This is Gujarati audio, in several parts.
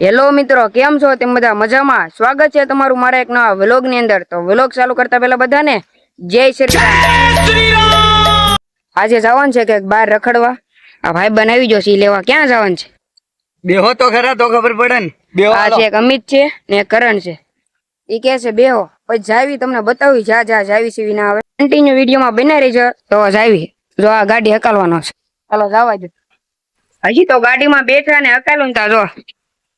હેલો મિત્રો કેમ છો? તેમ બધા મજામાં? સ્વાગત છે તમારું મારા એક નવા વ્લોગની અંદર. તો વ્લોગ ચાલુ કરતા પહેલા બધાને જય શ્રી રામ. આજે જવાનું છે કે બહાર રખડવા. આ ભાઈ બનાવી જો સી લેવા. ક્યાં જવાનું છે? બેહો તો ખરા તો ખબર પડે ને. બેહો આ છે એક અમિત છે ને એક કરણ છે. એ કે છે બેહો. પછી જાવી તમને બતાવી જા જા જાવી સીવી ના આવે કન્ટિન્યુ વિડીયોમાં બના રહીજો તો જાવી. જો આ ગાડી હકાલવાનો છે. ચાલો જવા દો. હજી તો ગાડીમાં બેઠા ને હકાલું ને તા જો.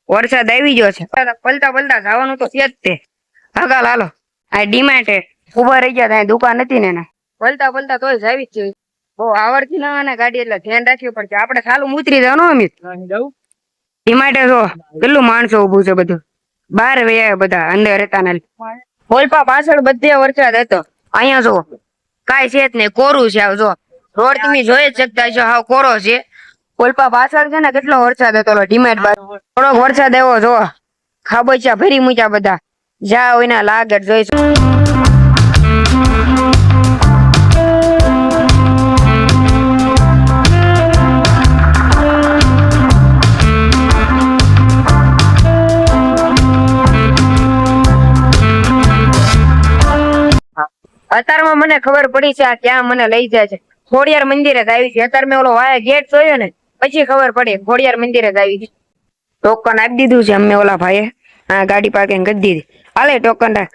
વરસાદ આવી ગયો છે. પલતા પલતા જવાનું તો છે જ તે. હકાલ હાલો. આ ડીમાર્ટ ઊભા રહી ગયા ત્યાં દુકાન હતી ને એના. પલતા પલતા તોય જાવી જ છે બહુ આવડતી ના ને ગાડી એટલે ધ્યાન રાખવું પડશે આપણે સાલું ઉતરી જવાનું અમિત ડીમાર્ટે જો કેટલું માણસો ઉભું છે બધું. બાર વયા બધા અંદર હતા ને. હોલપા પાછળ બધે વરસાદ હતો. અહીંયા જો કઈ છે જ નહીં કોરું છે આવ જો. રોડ તમે જોઈ જ શકતા છો હાવ કોરો છે. હોલપા પાછળ છે ને કેટલો વરસાદ હતો ડીમેટ થોડોક વરસાદ એવો જો. ખાબોચા ભરી મૂક્યા બધા. જા હોય ના લાગત જોઈશું. અત્યારમાં મને ખબર પડી છે આ ક્યાં મને લઈ જાય છે. ખોડિયાર મંદિરે જ આવી છે. અત્યારે મેં ઓલો વાયા ગેટ જોયો ને પછી ખબર પડે ખોડિયાર મંદિરે જ આવી ટોકન આપી દીધું છે અમે ઓલા ભાઈએ. આ ગાડી પાર્કિંગ કરી દીધી. હાલે ટોકન રાખ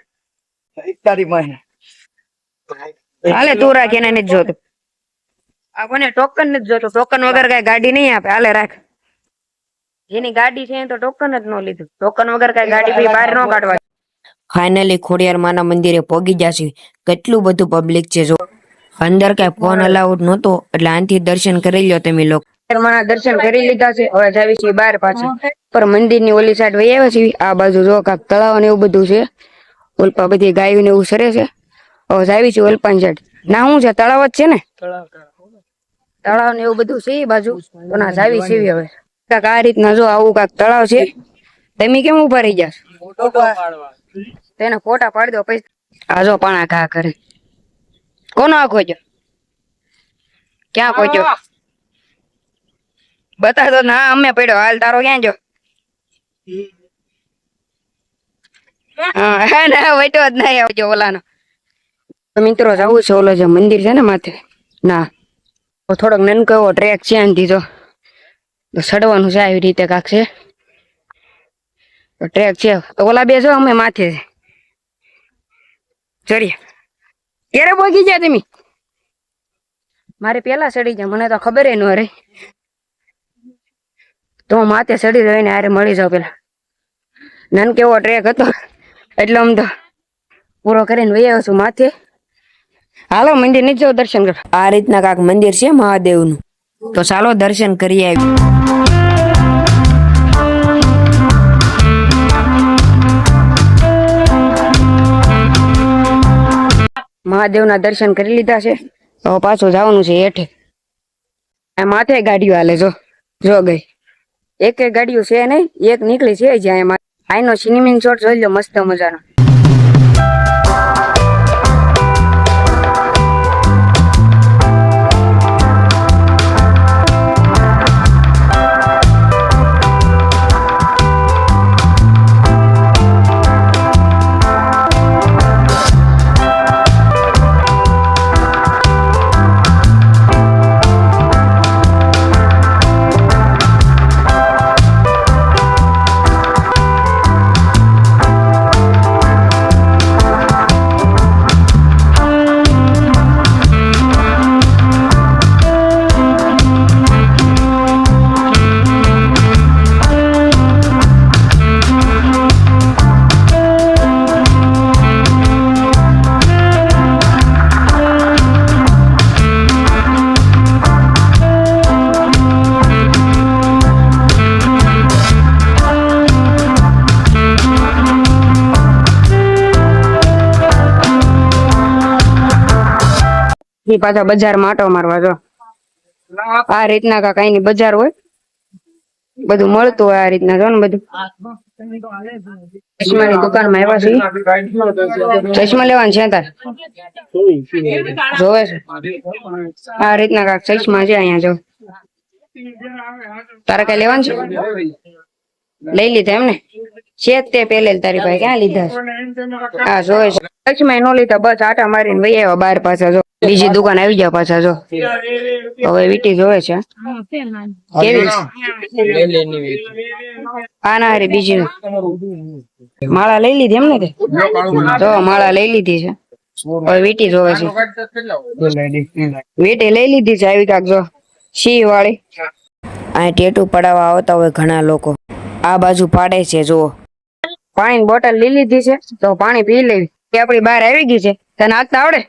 હાલે તું રાખ એને નથી જોતો. આ કોને ટોકન નથી જોતો? ટોકન વગર કઈ ગાડી નહીં આપે. હાલે રાખ. જેની ગાડી છે તો ટોકન જ ન લીધું. ટોકન વગર કઈ ગાડી પછી બહાર ન કાઢવા. ફાઇનલી ખોડિયાર માના મંદિરે પહોંચી જશે કેટલું બધું પબ્લિક છે જો. અંદર કઈ ફોન અલાઉડ નહોતો એટલે આનથી દર્શન કરી લ્યો તમે લોકો. માના દર્શન કરી લીધા છે. હવે જાવી છીએ બહાર પાછા. પર મંદિરની ઓલી સાઈડ વહી આવ્યા છીએ. આ બાજુ જો કાંક તળાવ ને એવું બધું છે. ઓલપા બધી ગાયો ને એવું સરે છે. હવે જાવી છીએ ઓલપાન સાઈડ ના હું છે? તળાવ જ છે ને? તળાવ ને એવું બધું છે બાજુ. તો ના જાવી છીએ હવે. કાંક આ રીતના જો આવું કાક તળાવ છે. તમે કેમ ઊભા રહી ગયા તેના ફોટા પાડી દો પછી આ જો પાણા ઘા કરે. કોનો આ ખોજો ક્યાં ખોજો બતા તો ના, અમે પડ્યો. હાલ તારો ક્યાં જો હા ના વટ્યો જ નહીં આવજો ઓલાનો. મિત્રો, જવું છે ઓલો જે મંદિર છે ને માથે. ના થોડોક નનકો એવો ટ્રેક છે આનથી તો સડવાનું છે આવી રીતે કાક છે. ટ્રેક છે. ઓલા બે છો અમે માથે. ચડીએ. ક્યારે પહોંચી જાય તમે? મારે પેલા ચડી જાય મને તો ખબર ન રહી. તો માથે ચડી જઈને હારે મળી જાવ પેલા. નાન કેવો ટ્રેક હતો. એટલે આમ તો પૂરો કરીને આવ્યો છું માથે. હાલો મંદિર નીચે દર્શન કરો આ રીતના કાંક મંદિર છે મહાદેવનું. તો ચાલો દર્શન કરી આવી મહાદેવના દર્શન કરી લીધા છે. તો પાછું જવાનું છે હેઠે. માથે ગાડીઓ હાલે જો. જો ગઈ. એક એક ગાડીઓ છે નહીં, એક નીકળી છે જ્યાં એમાં. આઈનો સિનેમિંગ શોટ જોઈ લો મસ્ત મજાનો. ઈ પાછા બજાર માટો મારવા જો. આ રીતના કા કઈ ની બજાર હોય. બધું મળતું હોય આ રીતના જો ને બધું. ચશ્માની દુકાનમાં આવ્યા છે ચશ્મા લેવાનું છે તાર? જોવે છે. આ રીતના કાક ચશ્મા છે અહીંયા જો. તારે કઈ લેવાનું છે? લઈ લીધા એમ ને છે તે પેલે તારી પાસે ક્યાં લીધા હા જોયે છે. લક્ષ્મી નો લીધા, બસ આટા મારીને વહી આવ્યા બાર પાછા જો. બીજી દુકાન આવી ગયા પાછા જો. હવે વીટી જોવે છે. કેવી? હા, ના અરે બીજી માળા લઈ લીધી એમ ને તે? જો, માળા લઈ લીધી છે. હવે વીટી જોવે છે. વીટી લઈ લીધી છે, આવી કાક જો. સિંહ વાળી. અહીં ટેટુ પડાવવા આવતા હોય ઘણા લોકો. આ બાજુ પાડે છે, જુઓ. પાણીની બોટલ લઈ લીધી છે તો પાણી પી લેવી. તે આપડી બહાર આવી ગઈ છે તને હાથતા આવડે?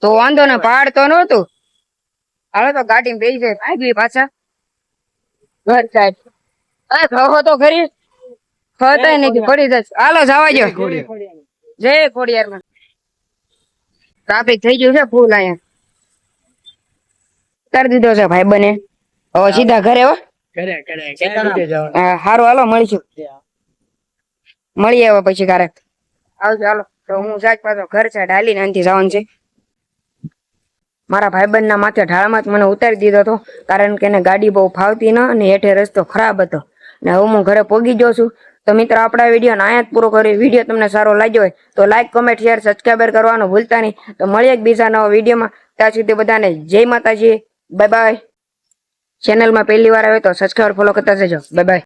તો વાંધો ને પહાડ તો નહોતું. હાલો તો ગાડી બેસી જાય ભાગી પાછા. ઘર સાહેબ. અરે ખહો તો ખરી. ખતાય નથી પડી જશે હાલો જવા જો જય ખોડિયાર માં ટ્રાફિક થઈ ગયું છે ફૂલ અહીંયા. કરી દીધો છે ભાઈ બને. હવે સીધા ઘરે. હો હારું હાલો મળીશું. મળીએ હવે પછી ક્યારેક આવજો હાલો. તો હું સાચ પાછો ઘર છે ઢાલીને અહીંથી જવાનું છે. મારા ભાઈબંધના માથે ઢાળમાં જ મને ઉતારી દીધો હતો, કારણ કે એને ગાડી બહુ ફાવતી ન અને હેઠે રસ્તો ખરાબ હતો. ને હવે હું ઘરે પોગી ગયો છું. તો મિત્રો, આપણા વીડિયો અહીંયા જ પૂરો કર્યો વીડિયો તમને સારો લાગ્યો હોય તો લાઈક કમેન્ટ શેર સબસ્ક્રાઈબર કરવાનું ભૂલતા નહીં. તો મળીએ બીજા નવા વિડીયોમાં. ત્યાં સુધી બધાને જય માતાજી. બાય બાય ચેનલમાં પહેલી વાર આવે તો સબસ્ક્રાઈબર ફોલો કરતા જજો. Bye bye